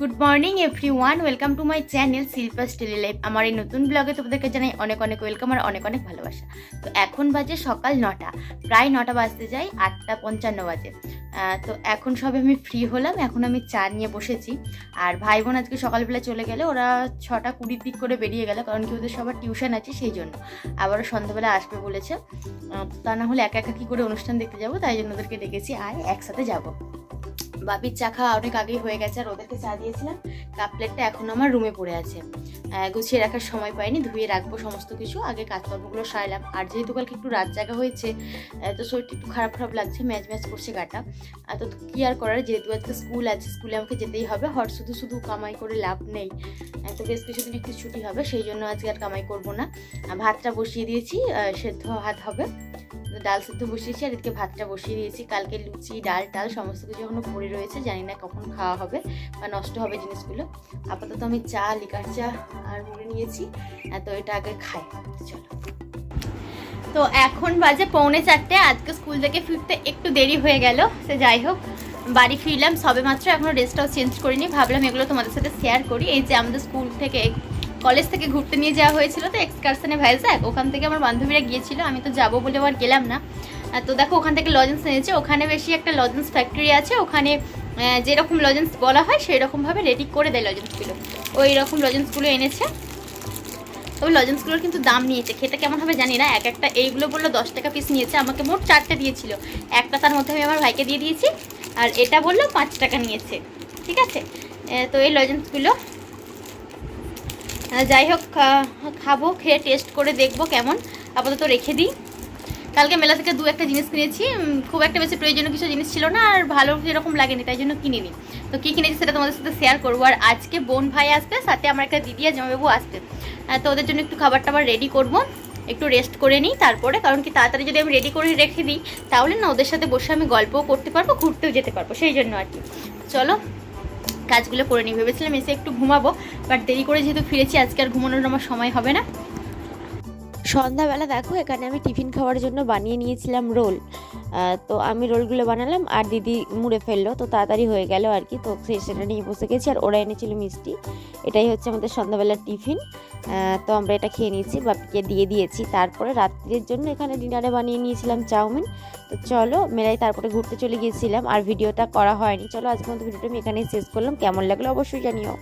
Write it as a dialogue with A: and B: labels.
A: Good morning everyone welcome to my channel Shilpa's tele life আমার এই নতুন ব্লগে তোমাদেরকে জানাই অনেক অনেক ওয়েলকাম আর অনেক অনেক ভালোবাসা। তো এখন বাজে সকাল নটা। প্রায় নটা বাজতে যাই আটটা পঞ্চান্ন বাজে। তো এখন সবে আমি ফ্রি হলাম, এখন আমি চা নিয়ে বসেছি। আর ভাই বোন আজকে সকালবেলা চলে গেলে, ওরা ছটা কুড়ির দিক করে বেরিয়ে গেল, কারণ কি ওদের সবার টিউশন আছে সেই জন্য। আবারও সন্ধ্যাবেলা আসবে বলেছে। তো তা না হলে একা একা কী করে অনুষ্ঠান দেখতে যাব? তাই জন্য ওদেরকে ডেকেছি আয় একসাথে যাব। বাপির চা খাওয়া অনেক আগেই হয়ে গেছে আর ওদেরকে চা দিয়েছিলাম। কাপ প্লেটটা এখন আমার রুমে পড়ে আছে। গুছিয়ে রাখার সময় পাইনি, ধুয়ে রাখব সমস্ত কিছু। আগে কাজকর্মগুলো সারলাম। আর যেহেতু কালকে একটু রাত জাগা হয়েছে তো শরীরটা একটু খারাপ খারাপ লাগছে, ম্যাচ ম্যাচ করছে গাটা। তো কী আর করার, যেহেতু আজকে স্কুল আছে স্কুলে আমাকে যেতেই হবে। হর শুধু শুধু কামাই করে লাভ নেই। তো বেশ কিছুদিন একটু ছুটি হবে, সেই জন্য আজকে আর কামাই করব না। ভাতটা বসিয়ে দিয়েছি সেদ্ধ ভাত হবে। ডাল সেদ্ধ বসিয়েছি আর এদিকে ভাতটা বসিয়ে দিয়েছি। কালকে লুচি, ডাল, টাল, সমস্ত কিছু এখনও পড়ে রয়েছে। জানি না কখন খাওয়া হবে বা নষ্ট হবে জিনিসগুলো। আপাতত আমি চা, লিকার চা আর মুড়ে নিয়েছি। তো এটা আগে খাই। চলো। তো এখন বাজে পৌনে চারটে। আজকে স্কুল থেকে ফিরতে একটু দেরি হয়ে গেল। সে যাই হোক, বাড়ি ফিরলাম। সবে মাত্র এখনও ড্রেসটাও চেঞ্জ করিনি। ভাবলাম এগুলো তোমাদের সাথে শেয়ার করি। এই যে আমাদের স্কুল থেকে কলেজ থেকে ঘুরতে নিয়ে যাওয়া হয়েছিল তো এক্সকারশনে ভাইজাক। ওখান থেকে আমার বান্ধবীরা গিয়েছিল। আমি তো যাব বলে আবার গেলাম না। তো দেখো, ওখান থেকে লজেন্স এনেছে। ওখানে বেশি একটা লজেন্স ফ্যাক্টরি আছে। ওখানে যেরকম লজেন্স বলা হয় সেই রকমভাবে রেডি করে দেয় লজেন্সগুলো ওই রকম লজেন্সগুলো এনেছে। তবে লজেন্সগুলোর কিন্তু দাম নিয়েছে। খেতে কেমন হবে জানি না। এক একটা এইগুলো বলল দশ টাকা পিস নিয়েছে। আমাকে মোট চারটে দিয়েছিল। একটা তার মধ্যে আমি আমার ভাইকে দিয়ে দিয়েছি। আর এটা বলল পাঁচ টাকা নিয়েছে। ঠিক আছে? তো এই লজেন্সগুলো যাই হোক খাব, খেয়ে টেস্ট করে দেখব কেমন। আপাতত রেখে দিই। কালকে মেলা থেকে দু একটা জিনিস কিনেছি। খুব একটা বেশি প্রয়োজনীয় কিছু জিনিস ছিল না আর ভালো সেরকম লাগেনি, তাই জন্য কিনিনি। তো কী কিনেছি সেটা তোমাদের সাথে শেয়ার করব। আর আজকে বোন ভাই আসবে, সাথে আমার একটা দিদি আর জামাইবাবু আসবে। তো ওদের জন্য একটু খাবার টাবার রেডি করব। একটু রেস্ট করে নিই তারপরে, কারণ কি তাড়াতাড়ি যদি আমি রেডি করে রেখে দিই, তাহলে না ওদের সাথে বসে আমি গল্পও করতে পারব, ঘুরতেও যেতে পারব, সেই জন্য আর কি। চলো, কাজগুলো করে নিই। ভেবেছিলাম এসে একটু ঘুমাবো বাট দেরি করে যেহেতু ফিরেছি, আজকে আর ঘুমানোর আমার সময় হবে না।
B: সন্ধ্যাবেলা দেখো, এখানে আমি টিফিন খাওয়ার জন্য বানিয়ে নিয়েছিলাম রোল। তো আমি রোলগুলো বানালাম, আর দিদি মুড়ে ফেলল, তো তাড়াতাড়ি হয়ে গেল আর কি। তো সেটা নিয়ে বসে গেছি, আর ওরা এনেছিল মিষ্টি। এটাই হচ্ছে আমাদের সন্ধ্যাবেলার টিফিন। তো আমরা এটা খেয়ে নিয়েছি, বাপিকে দিয়ে দিয়েছি। তারপরে রাত্রির জন্য এখানে ডিনারে বানিয়ে নিয়েছিলাম চাউমিন। তো চলো, মেলায় তারপরে ঘুরতে চলে গিয়েছিলাম, আর ভিডিওটা করা হয়নি। চলো, আজকের মতো ভিডিওটা আমি এখানেই শেষ করলাম। কেমন লাগল অবশ্যই জানিও।